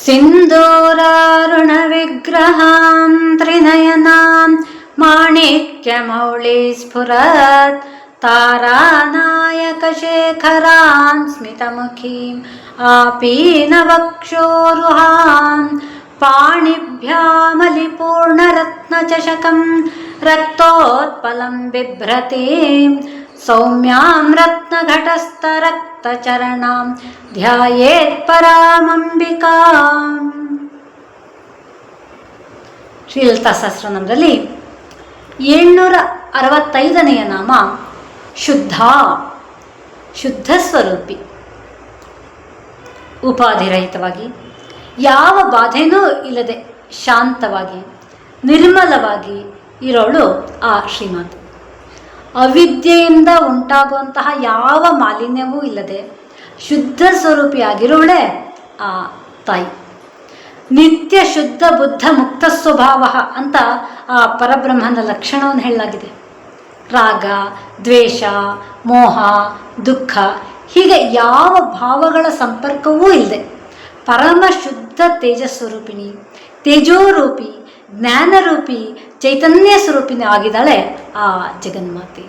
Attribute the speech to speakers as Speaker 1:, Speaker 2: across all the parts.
Speaker 1: सिन्दूरारुणविग्रहां त्रिनयनां माणिक्यमौलिस्फुरत् तारानायकशेखरां स्मितमुखीम् आपीनवक्षोरुहां पाणिभ्यामलिपूर्णरत्नचषकं रक्तोत्पलं बिभ्रतीं सौम्यां रत्नघटस्थरक्तचरणां ಧ್ಯಾಯೇತ್ಪರಾಮಂಬಿಕಾಂ ಶ್ರೀಲತಾ ಸಹಸ್ರನಾಮದಲ್ಲಿ ಏಳ್ನೂರ ಅರವತ್ತೈದನೆಯ ನಾಮ ಶುದ್ಧ ಶುದ್ಧ ಸ್ವರೂಪಿ ಉಪಾಧಿರಹಿತವಾಗಿ ಯಾವ ಬಾಧೆನೂ ಇಲ್ಲದೆ ಶಾಂತವಾಗಿ ನಿರ್ಮಲವಾಗಿ ಇರೋಳು ಆ ಶ್ರೀಮಾತೆ ಅವಿದ್ಯೆಯಿಂದ ಉಂಟಾಗುವಂತಹ ಯಾವ ಮಾಲಿನ್ಯವೂ ಇಲ್ಲದೆ ಶುದ್ಧ ಸ್ವರೂಪಿಯಾಗಿರುವಳೆ ಆ ತಾಯಿ. ನಿತ್ಯ ಶುದ್ಧ ಬುದ್ಧ ಮುಕ್ತ ಸ್ವಭಾವ ಅಂತ ಆ ಪರಬ್ರಹ್ಮನ ಲಕ್ಷಣವನ್ನು ಹೇಳಲಾಗಿದೆ. ರಾಗ, ದ್ವೇಷ, ಮೋಹ, ದುಃಖ, ಹೀಗೆ ಯಾವ ಭಾವಗಳ ಸಂಪರ್ಕವೂ ಇಲ್ಲದೆ ಪರಮ ಶುದ್ಧ ತೇಜಸ್ವರೂಪಿಣಿ, ತೇಜೋರೂಪಿ ಜ್ಞಾನರೂಪಿ, ಚೈತನ್ಯ ಸ್ವರೂಪಿನ ಆಗಿದ್ದಾಳೆ ಆ ಜಗನ್ಮಾತೆ.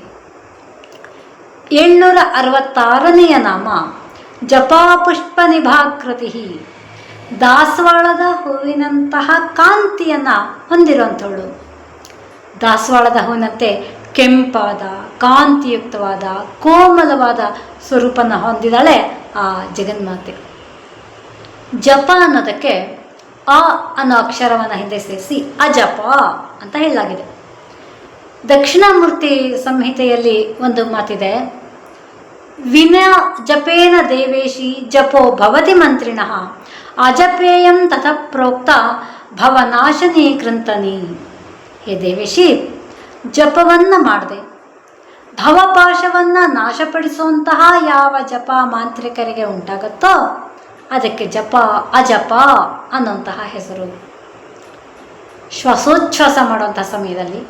Speaker 1: ಏಳ್ನೂರ ಅರವತ್ತಾರನೆಯ ನಾಮ ಜಪಾಪುಷ್ಪ ನಿಭಾಕೃತಿ ದಾಸವಾಳದ ಹೂವಿನಂತಹ ಕಾಂತಿಯನ್ನು ಹೊಂದಿರುವಂಥವಳು. ದಾಸವಾಳದ ಹೂವಿನಂತೆ ಕೆಂಪಾದ, ಕಾಂತಿಯುಕ್ತವಾದ, ಕೋಮಲವಾದ ಸ್ವರೂಪನ ಹೊಂದಿದಾಳೆ ಆ ಜಗನ್ಮಾತೆ. ಜಪ ಅನ್ನೋದಕ್ಕೆ ಅ ಅನ್ನೋ ಅಕ್ಷರವನ್ನು ಹಿಂದೆ ಸೇರಿಸಿ ಅಜಪ ಅಂತ ಹೇಳಲಾಗಿದೆ. ದಕ್ಷಿಣಾಮೂರ್ತಿ ಸಂಹಿತೆಯಲ್ಲಿ ಒಂದು ಮಾತಿದೆ. ವಿನ ಜಪೇನ ದೇವೇಶಿ ಜಪೋ ಭವತಿ ಮಂತ್ರಿಣ ಅಜಪೇಯಂ ತಥ ಪ್ರೋಕ್ತ ಭವನಾಶನಿ ಕೃಂತನಿ. ಹೇ ದೇವೇಶಿ, ಜಪವನ್ನು ಮಾಡಿದೆ. ಭವಪಾಶವನ್ನು ನಾಶಪಡಿಸುವಂತಹ ಯಾವ ಜಪ ಮಾಂತ್ರಿಕರಿಗೆ ಉಂಟಾಗುತ್ತೋ ಅದಕ್ಕೆ ಜಪ, ಅಜಪ ಅನ್ನುವಂತಹ ಹೆಸರು. ಶ್ವಾಸೋಚ್ಛ್ವಾಸ ಮಾಡುವಂತಹ ಸಮಯದಲ್ಲಿ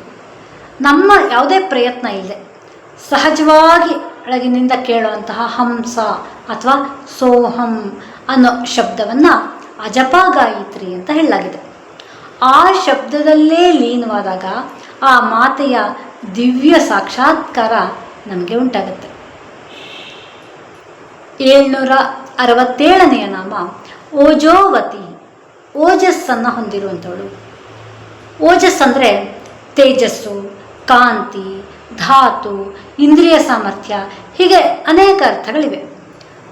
Speaker 1: ನಮ್ಮ ಯಾವುದೇ ಪ್ರಯತ್ನ ಇಲ್ಲದೆ ಸಹಜವಾಗಿ ಒಳಗಿನಿಂದ ಕೇಳುವಂತಹ ಹಂಸ ಅಥವಾ ಸೋಹಂ ಅನ್ನೋ ಶಬ್ದವನ್ನು ಅಜಪ ಗಾಯತ್ರಿ ಅಂತ ಹೇಳಲಾಗಿದೆ. ಆ ಶಬ್ದದಲ್ಲೇ ಲೀನವಾದಾಗ ಆ ಮಾತೆಯ ದಿವ್ಯ ಸಾಕ್ಷಾತ್ಕಾರ ನಮಗೆ ಉಂಟಾಗುತ್ತೆ. ಏಳ್ನೂರ ಅರವತ್ತೇಳನೆಯ ನಾಮ, ಓಜೋವತಿ, ಓಜಸ್ಸನ್ನು ಹೊಂದಿರುವಂಥವಳು ಓಜಸ್ ಅಂದರೆ ತೇಜಸ್ಸು, ಕಾಂತಿ, ಧಾತು, ಇಂದ್ರಿಯ ಸಾಮರ್ಥ್ಯ, ಹೀಗೆ ಅನೇಕ ಅರ್ಥಗಳಿವೆ.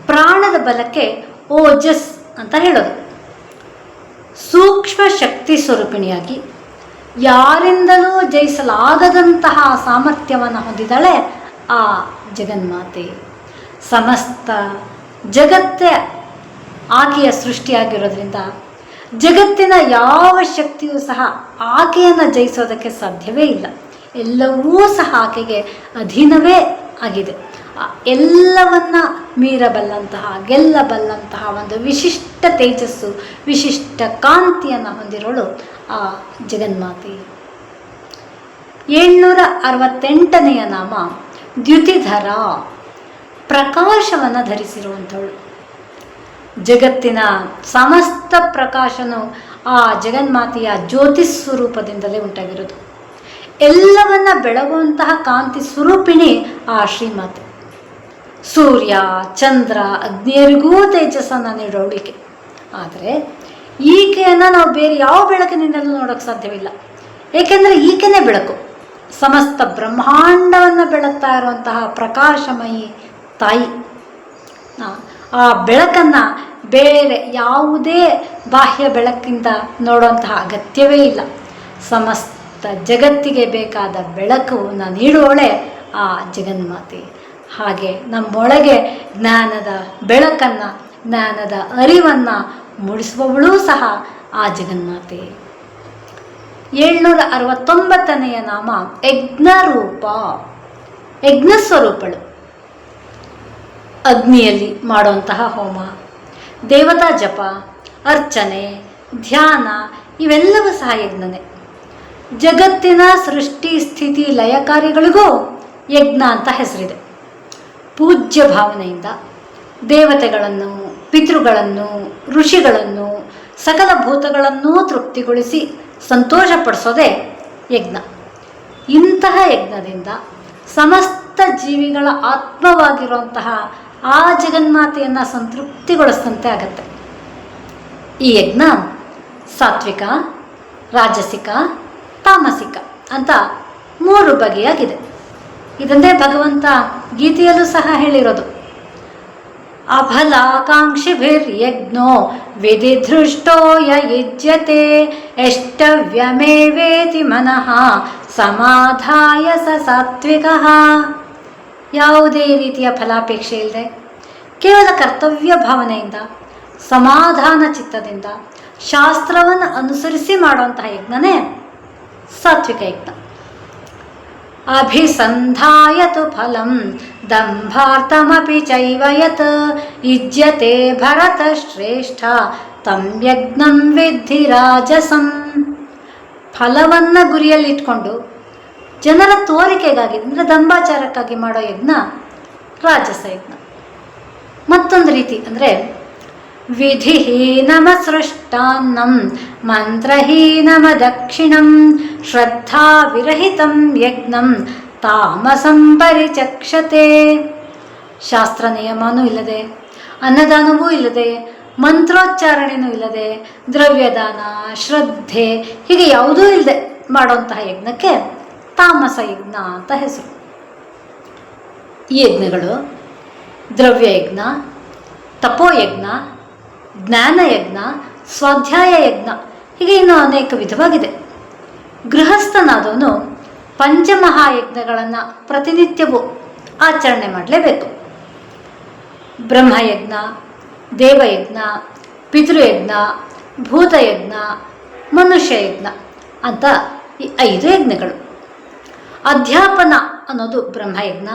Speaker 1: ಪ್ರಾಣದ ಬಲಕ್ಕೆ ಓಜಸ್ ಅಂತ ಹೇಳೋದು. ಸೂಕ್ಷ್ಮ ಶಕ್ತಿ ಸ್ವರೂಪಿಣಿಯಾಗಿ ಯಾರಿಂದಲೂ ಜಯಿಸಲಾಗದಂತಹ ಸಾಮರ್ಥ್ಯವನ್ನು ಹೊಂದಿದ್ದಾಳೆ ಆ ಜಗನ್ಮಾತೆ. ಸಮಸ್ತ ಜಗತ್ತೇ ಆಕೆಯ ಸೃಷ್ಟಿಯಾಗಿರೋದ್ರಿಂದ ಜಗತ್ತಿನ ಯಾವ ಶಕ್ತಿಯೂ ಸಹ ಆಕೆಯನ್ನು ಜಯಿಸೋದಕ್ಕೆ ಸಾಧ್ಯವೇ ಇಲ್ಲ. ಎಲ್ಲವೂ ಸಹ ಆಕೆಗೆ ಅಧೀನವೇ ಆಗಿದೆ. ಎಲ್ಲವನ್ನ ಮೀರಬಲ್ಲಂತಹ, ಗೆಲ್ಲಬಲ್ಲಂತಹ ಒಂದು ವಿಶಿಷ್ಟ ತೇಜಸ್ಸು, ವಿಶಿಷ್ಟ ಕಾಂತಿಯನ್ನು ಹೊಂದಿರೋಳು ಆ ಜಗನ್ಮಾತೆ. ಏಳ್ನೂರ ಅರವತ್ತೆಂಟನೆಯ ನಾಮ ದ್ಯುತಿಧರ. ಪ್ರಕಾಶವನ್ನು ಧರಿಸಿರುವಂಥವಳು. ಜಗತ್ತಿನ ಸಮಸ್ತ ಪ್ರಕಾಶನು ಆ ಜಗನ್ಮಾತೆಯ ಜ್ಯೋತಿ ಸ್ವರೂಪದಿಂದಲೇ ಉಂಟಾಗಿರೋದು. ಎಲ್ಲವನ್ನ ಬೆಳಗುವಂತಹ ಕಾಂತಿ ಸ್ವರೂಪಿಣಿ ಆ ಶ್ರೀಮಾತೆ. ಸೂರ್ಯ, ಚಂದ್ರ ಅಗ್ನಿಯರಿಗೂ ತೇಜಸ್ಸನ್ನು ನೀಡೋಳಿಕೆ ಆದರೆ ಈಕೆಯನ್ನು ನಾವು ಬೇರೆ ಯಾವ ಬೆಳಕಿನಿಂದಲೂ ನೋಡೋಕ್ಕೆ ಸಾಧ್ಯವಿಲ್ಲ. ಏಕೆಂದರೆ ಈಕೆನೇ ಬೆಳಕು. ಸಮಸ್ತ ಬ್ರಹ್ಮಾಂಡವನ್ನು ಬೆಳಗ್ತಾ ಇರುವಂತಹ ಪ್ರಕಾಶಮಯಿ ತಾಯಿ. ಆ- ಬೆಳಕನ್ನು ಬೇರೆ ಯಾವುದೇ ಬಾಹ್ಯ ಬೆಳಕಿಂದ ನೋಡುವಂತಹ ಅಗತ್ಯವೇ ಇಲ್ಲ. ಸಮಸ್ತ ಜಗತ್ತಿಗೆ ಬೇಕಾದ ಬೆಳಕನ್ನು ನೀಡುವಳೆ ಆ ಜಗನ್ಮಾತೆ. ಹಾಗೆ ನಮ್ಮೊಳಗೆ ಜ್ಞಾನದ ಬೆಳಕನ್ನು, ಜ್ಞಾನದ ಅರಿವನ್ನು ಮೂಡಿಸುವವಳೂ ಸಹ ಆ ಜಗನ್ಮಾತೆ. ಏಳ್ನೂರ ಅರವತ್ತೊಂಬತ್ತನೆಯ ನಾಮ ಯಜ್ಞರೂಪ. ಯಜ್ಞ ಸ್ವರೂಪಳು ಅಗ್ನಿಯಲ್ಲಿ ಮಾಡುವಂತಹ ಹೋಮ. ದೇವತಾ ಜಪ, ಅರ್ಚನೆ, ಧ್ಯಾನ ಇವೆಲ್ಲವೂ ಸಹ ಯಜ್ಞನೆ. ಜಗತ್ತಿನ ಸೃಷ್ಟಿ ಸ್ಥಿತಿ ಲಯ ಕಾರ್ಯಗಳಿಗೂ ಯಜ್ಞ ಅಂತ ಹೆಸರಿದೆ. ಪೂಜ್ಯ ಭಾವನೆಯಿಂದ ದೇವತೆಗಳನ್ನು, ಪಿತೃಗಳನ್ನು, ಋಷಿಗಳನ್ನು, ಸಕಲ ಭೂತಗಳನ್ನೂ ತೃಪ್ತಿಗೊಳಿಸಿ ಸಂತೋಷಪಡಿಸೋದೇ ಯಜ್ಞ. ಇಂತಹ ಯಜ್ಞದಿಂದ ಸಮಸ್ತ ಜೀವಿಗಳ ಆತ್ಮವಾಗಿರುವಂತಹ ಆ ಜಗನ್ಮಾತೆಯನ್ನು ಸಂತೃಪ್ತಿಗೊಳಿಸಿದಂತೆ ಆಗತ್ತೆ. ಈ ಯಜ್ಞ ಸಾತ್ವಿಕ, ರಾಜಸಿಕ, ತಾಮಸಿಕ ಅಂತ ಮೂರು ಬಗೆಯಾಗಿದೆ. ಇದನ್ನೇ ಭಗವಂತ ಗೀತೆಯಲ್ಲೂ ಸಹ ಹೇಳಿರೋದು. ಅಫಲಾಕಾಂಕ್ಷಿಭಿರ್ಯಜ್ಞೋ ವಿಧಿಧೃಷ್ಟೋ ಯ ಯುಜ್ಯತೆ ಎಷ್ಟವ್ಯಮೇವೇತಿ ಮನಃ ಸಮಾಧಾಯ ಸ ಸಾತ್ವಿಕ. ಯಾವುದೇ ರೀತಿಯ ಫಲಾಪೇಕ್ಷೆ ಇಲ್ಲದೆ ಕೇವಲ ಕರ್ತವ್ಯ ಭಾವನೆಯಿಂದ, ಸಮಾಧಾನ ಚಿತ್ತದಿಂದ ಶಾಸ್ತ್ರವನ್ನು ಅನುಸರಿಸಿ ಮಾಡುವಂತಹ ಯಜ್ಞನೇ ಸಾತ್ವಿಕ ಯಜ್ಞ. ಅಭಿಸಂಧಾಯತು ಫಲಂ ಚೈವ ಯತ್ ಯುಜ್ಯತೆ ಭರತ ಶ್ರೇಷ್ಠ ತಂ ಯಜ್ಞಂ ವಿದ್ಧಿ ರಾಜಸಂ ಫಲವನ್ನ ಗುರಿಯಲ್ಲಿಟ್ಕೊಂಡು ಜನರ ತೋರಿಕೆಗಾಗಿ, ಅಂದರೆ ದಂಭಾಚಾರಕ್ಕಾಗಿ ಮಾಡೋ ಯಜ್ಞ, ರಾಜಸ ಯಜ್ಞ. ಮತ್ತೊಂದು ರೀತಿ ಅಂದರೆ ದಕ್ಷಿಣಂ ಶ್ರaddha ವಿರಹಿತಂ ಯಜ್ಞಂ ತಾಮಸಂ ಪರಿಚಕ್ಷತೆ ಶಾಸ್ತ್ರ ನಿಯಮನೂ ಇಲ್ಲದೆ, ಅನ್ನದಾನವೂ ಇಲ್ಲದೆ, ಮಂತ್ರೋಚ್ಚಾರಣೆನೂ ಇಲ್ಲದೆ, ದ್ರವ್ಯದಾನ, ಶ್ರದ್ಧೆ, ಹೀಗೆ ಯಾವುದೂ ಇಲ್ಲದೆ ಮಾಡುವಂತಹ ಯಜ್ಞಕ್ಕೆ ತಾಮಸ ಯಜ್ಞ ಅಂತ ಹೆಸರು. ಈ ಯಜ್ಞಗಳು ದ್ರವ್ಯ ಯಜ್ಞ ತಪೋಯಜ್ಞ ಜ್ಞಾನಯಜ್ಞ ಸ್ವಾಧ್ಯಾಯ ಯಜ್ಞ, ಹೀಗೆ ಇನ್ನೂ ಅನೇಕ ವಿಧವಾಗಿದೆ. ಗೃಹಸ್ಥನಾದವನು ಪಂಚಮಹಾಯಜ್ಞಗಳನ್ನು ಪ್ರತಿನಿತ್ಯವೂ ಆಚರಣೆ ಮಾಡಲೇಬೇಕು. ಬ್ರಹ್ಮಯಜ್ಞ, ದೇವಯಜ್ಞ, ಪಿತೃಯಜ್ಞ, ಭೂತಯಜ್ಞ, ಮನುಷ್ಯಯಜ್ಞ ಅಂತ ಈ ಐದು ಯಜ್ಞಗಳು. ಅಧ್ಯಾಪನ ಅನ್ನೋದು ಬ್ರಹ್ಮಯಜ್ಞ,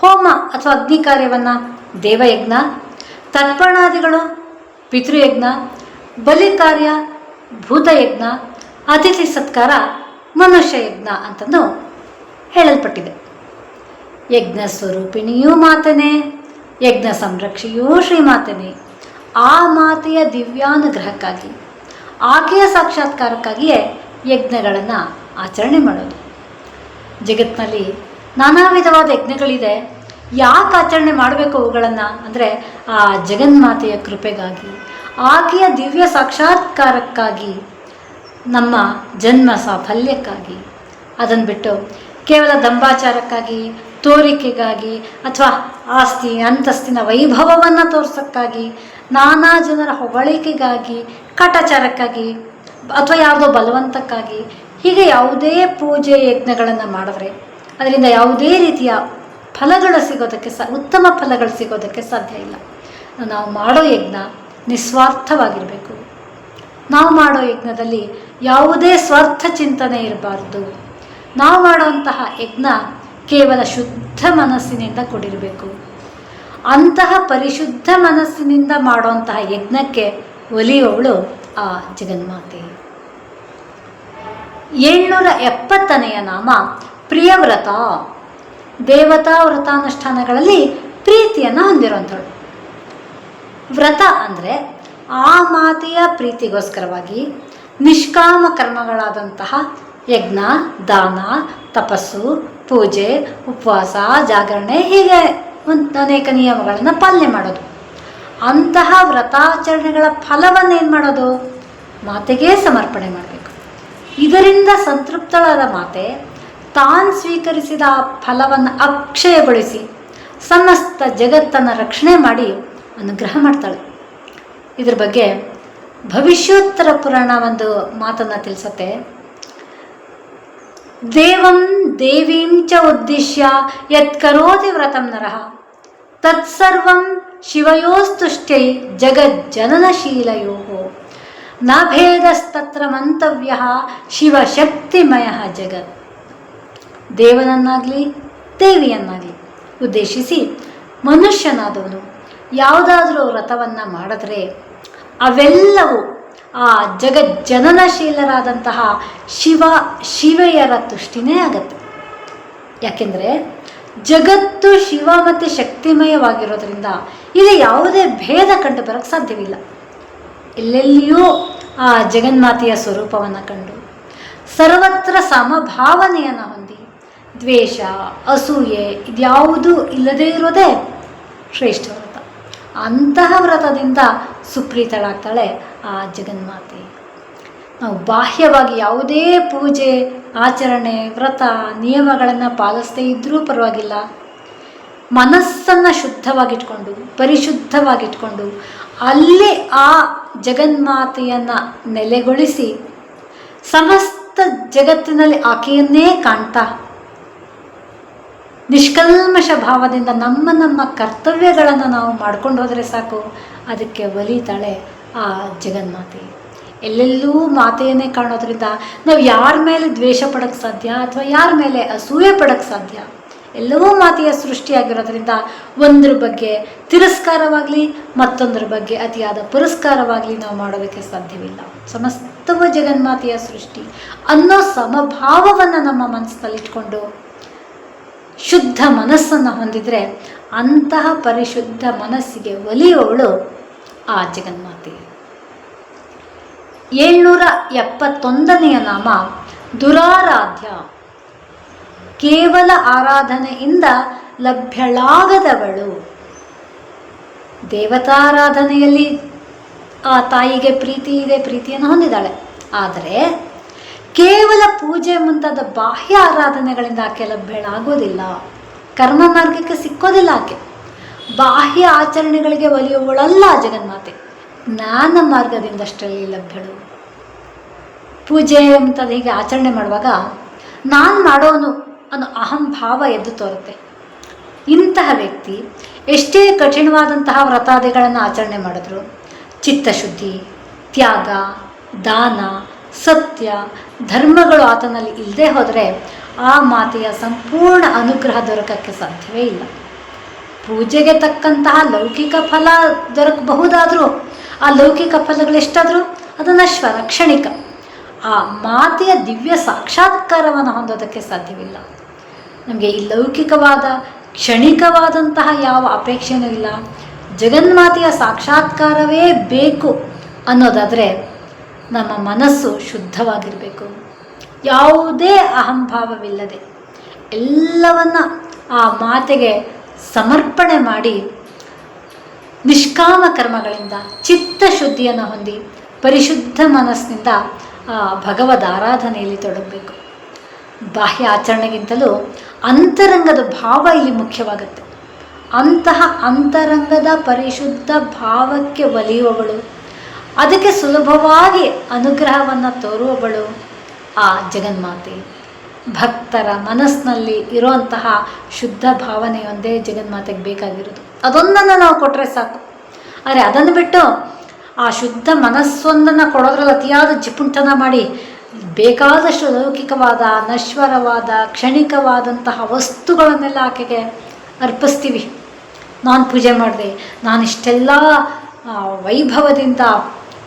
Speaker 1: ಹೋಮ ಅಥವಾ ಅಗ್ನಿ ಕಾರ್ಯವನ್ನು ದೇವಯಜ್ಞ, ತರ್ಪಣಾದಿಗಳು ಪಿತೃಯಜ್ಞ ಬಲಿ ಕಾರ್ಯ ಭೂತಯಜ್ಞ, ಅತಿಥಿ ಸತ್ಕಾರ ಮನುಷ್ಯ ಯಜ್ಞ ಅಂತಂದು ಹೇಳಲ್ಪಟ್ಟಿದೆ. ಯಜ್ಞ ಸ್ವರೂಪಿಣಿಯೂ ಮಾತನೇ, ಯಜ್ಞ ಸಂರಕ್ಷೆಯೂ ಶ್ರೀಮಾತನೇ. ಆ ಮಾತೆಯ ದಿವ್ಯಾನುಗ್ರಹಕ್ಕಾಗಿ, ಆಕೆಯ ಸಾಕ್ಷಾತ್ಕಾರಕ್ಕಾಗಿಯೇ ಯಜ್ಞಗಳನ್ನು ಆಚರಣೆ ಮಾಡೋದು. ಜಗತ್ತಿನಲ್ಲಿ ನಾನಾ ವಿಧವಾದ ಯಜ್ಞಗಳಿದೆ. ಯಾಕೆ ಆಚರಣೆ ಮಾಡಬೇಕು ಅವುಗಳನ್ನು? ಅಂದರೆ ಆ ಜಗನ್ಮಾತೆಯ ಕೃಪೆಗಾಗಿ, ಆಕೆಯ ದಿವ್ಯ ಸಾಕ್ಷಾತ್ಕಾರಕ್ಕಾಗಿ ನಮ್ಮ ಜನ್ಮ ಸಾಫಲ್ಯಕ್ಕಾಗಿ ಅದನ್ನು ಬಿಟ್ಟು ಕೇವಲ ದಂಬಾಚಾರಕ್ಕಾಗಿ ತೋರಿಕೆಗಾಗಿ ಅಥವಾ ಆಸ್ತಿ, ಅಂತಸ್ತಿನ ವೈಭವವನ್ನು ತೋರ್ಸೋಕ್ಕಾಗಿ, ನಾನಾ ಜನರ ಹೊಗಳಿಕೆಗಾಗಿ, ಕಟಾಚಾರಕ್ಕಾಗಿ ಅಥವಾ ಯಾವುದೋ ಬಲವಂತಕ್ಕಾಗಿ ಹೀಗೆ ಯಾವುದೇ ಪೂಜೆ ಯಜ್ಞಗಳನ್ನು ಮಾಡಿದ್ರೆ ಅದರಿಂದ ಯಾವುದೇ ರೀತಿಯ ಫಲಗಳು ಸಿಗೋದಕ್ಕೆ ಸ, ಉತ್ತಮ ಫಲಗಳು ಸಿಗೋದಕ್ಕೆ ಸಾಧ್ಯ ಇಲ್ಲ. ನಾವು ಮಾಡೋ ಯಜ್ಞ ನಿಸ್ವಾರ್ಥವಾಗಿರಬೇಕು. ನಾವು ಮಾಡೋ ಯಜ್ಞದಲ್ಲಿ ಯಾವುದೇ ಸ್ವಾರ್ಥ ಚಿಂತನೆ ಇರಬಾರ್ದು. ನಾವು ಮಾಡುವಂತಹ ಯಜ್ಞ ಕೇವಲ ಶುದ್ಧ ಮನಸ್ಸಿನಿಂದ ಕೂಡಿರಬೇಕು. ಅಂತಹ ಪರಿಶುದ್ಧ ಮನಸ್ಸಿನಿಂದ ಮಾಡುವಂತಹ ಯಜ್ಞಕ್ಕೆ ಒಲಿಯೋಳು ಆ ಜಗನ್ಮಾತೆ. ಏಳ್ನೂರ ಎಪ್ಪತ್ತನೆಯ ನಾಮ, ಪ್ರಿಯವ್ರತ. ದೇವತಾ ವ್ರತಾನುಷ್ಠಾನಗಳಲ್ಲಿ ಪ್ರೀತಿಯನ್ನು ಹೊಂದಿರುವಂಥಳು ವ್ರತ ಅಂದರೆ ಆ ಮಾತೆಯ ಪ್ರೀತಿಗೋಸ್ಕರವಾಗಿ ನಿಷ್ಕಾಮ ಕರ್ಮಗಳಾದಂತಹ ಯಜ್ಞ, ದಾನ, ತಪಸ್ಸು, ಪೂಜೆ, ಉಪವಾಸ, ಜಾಗರಣೆ ಹೀಗೆ ಒಂದು ಅನೇಕ ನಿಯಮಗಳನ್ನು ಪಾಲನೆ ಮಾಡೋದು. ಅಂತಹ ವ್ರತಾಚರಣೆಗಳ ಫಲವನ್ನು ಏನು ಮಾಡೋದು? ಮಾತೆಗೆ ಸಮರ್ಪಣೆ ಮಾಡಬೇಕು. ಇದರಿಂದ ಸಂತೃಪ್ತಳಾದ ಮಾತೆ ತಾನು ಸ್ವೀಕರಿಸಿದ ಆ ಫಲವನ್ನು ಅಕ್ಷಯಗೊಳಿಸಿ ಸಮಸ್ತ ಜಗತ್ತನ್ನು ರಕ್ಷಣೆ ಮಾಡಿ ಅನುಗ್ರಹ ಮಾಡ್ತಾಳೆ. ಇದ್ರ ಬಗ್ಗೆ ಭವಿಷ್ಯೋತ್ತರ ಪುರಾಣ ಒಂದು ಮಾತನ್ನು ತಿಳಿಸತ್ತೆ. ದೇವಂ ದೇವೀಂ ಚ ಉದ್ದೇಶ್ಯ ಯತ್ಕರೋತಿ ವ್ರತಂ ನರಃ. ತತ್ಸರ್ವಂ ಶಿವಯೋಸ್ತುಷ್ಟೈ ಜಗಜ್ಜನನಶೀಲಯೋ ನ ಭೇದಸ್ತತ್ರ ಮಂತವ್ಯ ಶಿವಶಕ್ತಿಮಯ ಜಗತ್. ದೇವನನ್ನಾಗಲಿ, ದೇವಿಯನ್ನಾಗಲಿ ಉದ್ದೇಶಿಸಿ ಮನುಷ್ಯನಾದವನು ಯಾವುದಾದರೂ ವ್ರತವನ್ನು ಮಾಡಿದ್ರೆ ಅವೆಲ್ಲವೂ ಆ ಜಗಜ್ಜನನಶೀಲರಾದಂತಹ ಶಿವ, ಶಿವೆಯರ ತುಷ್ಟಿನೇ ಆಗತ್ತೆ. ಯಾಕೆಂದರೆ ಜಗತ್ತು ಶಿವ ಮತ್ತು ಶಕ್ತಿಮಯವಾಗಿರೋದ್ರಿಂದ ಇಲ್ಲಿ ಯಾವುದೇ ಭೇದ ಕಂಡು ಬರೋಕ್ಕೆ ಸಾಧ್ಯವಿಲ್ಲ. ಎಲ್ಲೆಲ್ಲಿಯೂ ಆ ಜಗನ್ಮಾತೆಯ ಸ್ವರೂಪವನ್ನು ಕಂಡು ಸರ್ವತ್ರ ಸಮಭಾವನೆಯನ್ನು ಹೊಂದಿ ದ್ವೇಷ, ಅಸೂಯೆ ಇದ್ಯಾವುದೂ ಇಲ್ಲದೇ ಇರೋದೇ ಶ್ರೇಷ್ಠ ವ್ರತ. ಅಂತಹ ವ್ರತದಿಂದ ಸುಪ್ರೀತಳಾಗ್ತಾಳೆ ಆ ಜಗನ್ಮಾತೆ. ನಾವು ಬಾಹ್ಯವಾಗಿ ಯಾವುದೇ ಪೂಜೆ, ಆಚರಣೆ, ವ್ರತ, ನಿಯಮಗಳನ್ನು ಪಾಲಿಸದೇ ಇದ್ದರೂ ಪರವಾಗಿಲ್ಲ. ಮನಸ್ಸನ್ನು ಶುದ್ಧವಾಗಿಟ್ಕೊಂಡು, ಪರಿಶುದ್ಧವಾಗಿಟ್ಕೊಂಡು ಅಲ್ಲಿ ಆ ಜಗನ್ಮಾತೆಯನ್ನು ನೆಲೆಗೊಳಿಸಿ ಸಮಸ್ತ ಜಗತ್ತಿನಲ್ಲಿ ಆಕೆಯನ್ನೇ ಕಾಣ್ತಾ ನಿಷ್ಕಲ್ಮಶ ಭಾವದಿಂದ ನಮ್ಮ ನಮ್ಮ ಕರ್ತವ್ಯಗಳನ್ನು ನಾವು ಮಾಡ್ಕೊಂಡು ಹೋದರೆ ಸಾಕು. ಅದಕ್ಕೆ ಒಲಿತಾಳೆ ಆ ಜಗನ್ಮಾತೆ. ಎಲ್ಲೆಲ್ಲೂ ಮಾತೆಯನ್ನೇ ಕಾಣೋದ್ರಿಂದ ನಾವು ಯಾರ ಮೇಲೆ ದ್ವೇಷ ಪಡೋಕ್ಕೆ ಸಾಧ್ಯ ಅಥವಾ ಯಾರ ಮೇಲೆ ಅಸೂಯೆ ಪಡೋಕ್ಕೆ ಸಾಧ್ಯ? ಎಲ್ಲವೂ ಮಾತೆಯ ಸೃಷ್ಟಿಯಾಗಿರೋದ್ರಿಂದ ಒಂದ್ರ ಬಗ್ಗೆ ತಿರಸ್ಕಾರವಾಗಲಿ, ಮತ್ತೊಂದ್ರ ಬಗ್ಗೆ ಅತಿಯಾದ ಪುರಸ್ಕಾರವಾಗಲಿ ನಾವು ಮಾಡೋದಕ್ಕೆ ಸಾಧ್ಯವಿಲ್ಲ. ಸಮಸ್ತವ ಜಗನ್ಮಾತೆಯ ಸೃಷ್ಟಿ ಅನ್ನೋ ಸಮಭಾವವನ್ನು ನಮ್ಮ ಮನಸ್ಸಿನಲ್ಲಿ ಇಟ್ಕೊಂಡು ಶುದ್ಧ ಮನಸ್ಸನ್ನು ಹೊಂದಿದರೆ ಅಂತಹ ಪರಿಶುದ್ಧ ಮನಸ್ಸಿಗೆ ಒಲಿಯೋವಳು ಆ ಜಗನ್ಮಾತೆ. ಏಳ್ನೂರ ಎಪ್ಪತ್ತೊಂದನೆಯ ನಾಮ ದುರಾರಾಧ್ಯ. ಕೇವಲ ಆರಾಧನೆಯಿಂದ ಲಭ್ಯಳಾಗದವಳು. ದೇವತಾರಾಧನೆಯಲ್ಲಿ ಆ ತಾಯಿಗೆ ಪ್ರೀತಿ ಇದೆ, ಪ್ರೀತಿಯನ್ನು ಹೊಂದಿದ್ದಾಳೆ. ಆದರೆ ಕೇವಲ ಪೂಜೆ ಮುಂತಾದ ಬಾಹ್ಯ ಆರಾಧನೆಗಳಿಂದ ಆಕೆ ಲಭ್ಯಳಾಗೋದಿಲ್ಲ ಕರ್ಮ ಮಾರ್ಗಕ್ಕೆ ಸಿಕ್ಕೋದಿಲ್ಲ ಆಕೆ. ಬಾಹ್ಯ ಆಚರಣೆಗಳಿಗೆ ಒಲಿಯುವಳಲ್ಲ ಜಗನ್ಮಾತೆ. ಜ್ಞಾನ ಮಾರ್ಗದಿಂದಷ್ಟರಲ್ಲಿ ಲಭ್ಯಳು ಪೂಜೆ ಮುಂತಾದ ಹೀಗೆ ಆಚರಣೆ ಮಾಡುವಾಗ ನಾನು ಮಾಡೋನು ಅನ್ನೋ ಅಹಂಭಾವ ಎದ್ದು ತೋರುತ್ತೆ. ಇಂತಹ ವ್ಯಕ್ತಿ ಎಷ್ಟೇ ಕಠಿಣವಾದಂತಹ ವ್ರತಾದಿಗಳನ್ನು ಆಚರಣೆ ಮಾಡಿದ್ರು, ಚಿತ್ತಶುದ್ಧಿ, ತ್ಯಾಗ, ದಾನ, ಸತ್ಯ ಧರ್ಮಗಳು ಆತನಲ್ಲಿ ಇಲ್ಲದೆ ಹೋದರೆ ಆ ಮಾತೆಯ ಸಂಪೂರ್ಣ ಅನುಗ್ರಹ ದೊರಕಕ್ಕೆ ಸಾಧ್ಯವೇ ಇಲ್ಲ. ಪೂಜೆಗೆ ತಕ್ಕಂತಹ ಲೌಕಿಕ ಫಲ ದೊರಕಬಹುದಾದರೂ, ಆ ಲೌಕಿಕ ಫಲಗಳು ಎಷ್ಟಾದರೂ ಅದು ನಶ್ವರ ಕ್ಷಣಿಕ ಆ ಮಾತೆಯ ದಿವ್ಯ ಸಾಕ್ಷಾತ್ಕಾರವನ್ನು ಹೊಂದೋದಕ್ಕೆ ಸಾಧ್ಯವಿಲ್ಲ. ನಮಗೆ ಈ ಲೌಕಿಕವಾದ, ಕ್ಷಣಿಕವಾದಂತಹ ಯಾವ ಅಪೇಕ್ಷೆಯೂ ಇಲ್ಲ. ಜಗನ್ಮಾತೆಯ ಸಾಕ್ಷಾತ್ಕಾರವೇ ಬೇಕು ಅನ್ನೋದಾದರೆ ನಮ್ಮ ಮನಸ್ಸು ಶುದ್ಧವಾಗಿರಬೇಕು. ಯಾವುದೇ ಅಹಂಭಾವವಿಲ್ಲದೆ ಎಲ್ಲವನ್ನ ಆ ಮಾತೆಗೆ ಸಮರ್ಪಣೆ ಮಾಡಿ ನಿಷ್ಕಾಮ ಕರ್ಮಗಳಿಂದ, ಚಿತ್ತ ಶುದ್ಧಿಯನ್ನು ಹೊಂದಿ ಪರಿಶುದ್ಧ ಮನಸ್ಸಿನಿಂದ ಆ ಭಗವದ್ ಆರಾಧನೆಯಲ್ಲಿ ತೊಡಗಬೇಕು. ಬಾಹ್ಯ ಆಚರಣೆಗಿಂತಲೂ ಅಂತರಂಗದ ಭಾವ ಇಲ್ಲಿ ಮುಖ್ಯವಾಗುತ್ತೆ. ಅಂತಹ ಅಂತರಂಗದ ಪರಿಶುದ್ಧ ಭಾವಕ್ಕೆ ಒಲಿಯುವವಳು ಅದಕ್ಕೆ ಸುಲಭವಾಗಿ ಅನುಗ್ರಹವನ್ನು ತೋರುವವಳು ಆ ಜಗನ್ಮಾತೆ. ಭಕ್ತರ ಮನಸ್ಸಿನಲ್ಲಿ ಇರುವಂತಹ ಶುದ್ಧ ಭಾವನೆಯೊಂದೇ ಜಗನ್ಮಾತೆಗೆ ಬೇಕಾಗಿರೋದು ಅದೊಂದನ್ನು ನಾವು ಕೊಟ್ಟರೆ ಸಾಕು. ಆದರೆ ಅದನ್ನು ಬಿಟ್ಟು ಆ ಶುದ್ಧ ಮನಸ್ಸೊಂದನ್ನು ಕೊಡೋದ್ರಲ್ಲಿ ಅತಿಯಾದ ಜಿಪುಂಠನ ಮಾಡಿ ಬೇಕಾದಷ್ಟು ಲೌಕಿಕವಾದ, ನಶ್ವರವಾದ, ಕ್ಷಣಿಕವಾದಂತಹ ವಸ್ತುಗಳನ್ನೆಲ್ಲ ಆಕೆಗೆ ಅರ್ಪಿಸ್ತೀವಿ. ನಾನು ಪೂಜೆ ಮಾಡಿದೆ, ನಾನಿಷ್ಟೆಲ್ಲ ವೈಭವದಿಂದ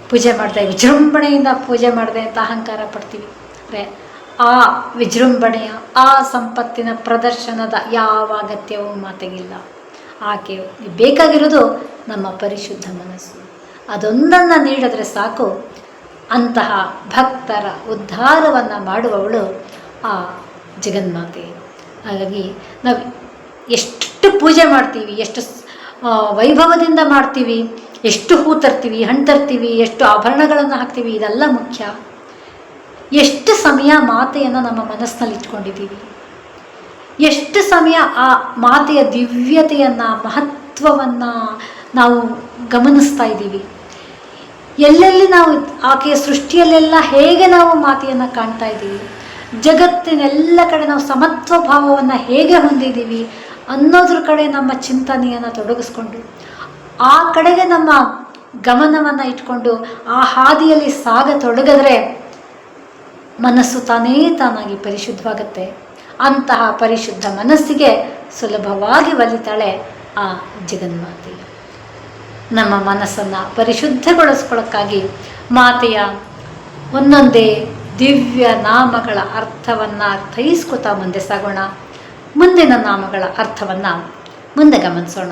Speaker 1: ಪೂಜೆ ಮಾಡಿದೆ, ವಿಜೃಂಭಣೆಯಿಂದ ಪೂಜೆ ಮಾಡಿದೆ ಅಂತ ಅಹಂಕಾರ ಪಡ್ತೀವಿ. ಅಂದರೆ ಆ ವಿಜೃಂಭಣೆಯ, ಆ ಸಂಪತ್ತಿನ ಪ್ರದರ್ಶನದ ಯಾವ ಅಗತ್ಯವೂ ಮಾತೆಗಿಲ್ಲ. ಆಕೆ ಬೇಕಾಗಿರೋದು ನಮ್ಮ ಪರಿಶುದ್ಧ ಮನಸ್ಸು. ಅದೊಂದನ್ನು ನೀಡಿದ್ರೆ ಸಾಕು. ಅಂತಹ ಭಕ್ತರ ಉದ್ಧಾರವನ್ನು ಮಾಡುವವಳು ಆ ಜಗನ್ಮಾತೆ. ಹಾಗಾಗಿ ನಾವು ಎಷ್ಟು ಪೂಜೆ ಮಾಡ್ತೀವಿ, ಎಷ್ಟು ವೈಭವದಿಂದ ಮಾಡ್ತೀವಿ ಎಷ್ಟು ಹೂ ತರ್ತೀವಿ, ಹಣ್ಣು ತರ್ತೀವಿ, ಎಷ್ಟು ಆಭರಣಗಳನ್ನು ಹಾಕ್ತೀವಿ, ಇದೆಲ್ಲ ಮುಖ್ಯ. ಎಷ್ಟು ಸಮಯ ಮಾತೆಯನ್ನು ನಮ್ಮ ಮನಸ್ಸಿನಲ್ಲಿ ಇಟ್ಕೊಂಡಿದ್ದೀವಿ. ಎಷ್ಟು ಸಮಯ ಆ ಮಾತೆಯ ದಿವ್ಯತೆಯನ್ನು, ಮಹತ್ವವನ್ನು ನಾವು ಗಮನಿಸ್ತಾ ಇದ್ದೀವಿ. ಎಲ್ಲೆಲ್ಲಿ ನಾವು ಆಕೆಯ ಸೃಷ್ಟಿಯಲ್ಲೆಲ್ಲ ಹೇಗೆ ನಾವು ಮಾತೆಯನ್ನು ಕಾಣ್ತಾ ಇದ್ದೀವಿ, ಜಗತ್ತಿನೆಲ್ಲ ಕಡೆ ನಾವು ಸಮತ್ವ ಭಾವವನ್ನು ಹೇಗೆ ಹೊಂದಿದ್ದೀವಿ ಅನ್ನೋದ್ರ ಕಡೆ ನಮ್ಮ ಚಿಂತನೆಯನ್ನು ತೊಡಗಿಸ್ಕೊಂಡು ಆ ಕಡೆಗೆ ನಮ್ಮ ಗಮನವನ್ನು ಇಟ್ಕೊಂಡು ಆ ಹಾದಿಯಲ್ಲಿ ಸಾಗ ತೊಡಗಿದ್ರೆ ಮನಸ್ಸು ತಾನೇ ತಾನಾಗಿ ಪರಿಶುದ್ಧವಾಗುತ್ತೆ. ಅಂತಹ ಪರಿಶುದ್ಧ ಮನಸ್ಸಿಗೆ ಸುಲಭವಾಗಿ ಒಲಿತಾಳೆ ಆ ಜಗನ್ಮಾತೆ. ನಮ್ಮ ಮನಸ್ಸನ್ನು ಪರಿಶುದ್ಧಗೊಳಿಸ್ಕೊಳ್ಳೋಕ್ಕಾಗಿ ಮಾತೆಯ ಒಂದೊಂದೇ ದಿವ್ಯ ನಾಮಗಳ ಅರ್ಥವನ್ನು ಅರ್ಥೈಸ್ಕೊತಾ ಮುಂದೆ ಸಾಗೋಣ. ಮುಂದಿನ ನಾಮಗಳ ಅರ್ಥವನ್ನು ಮುಂದೆ ಗಮನಿಸೋಣ.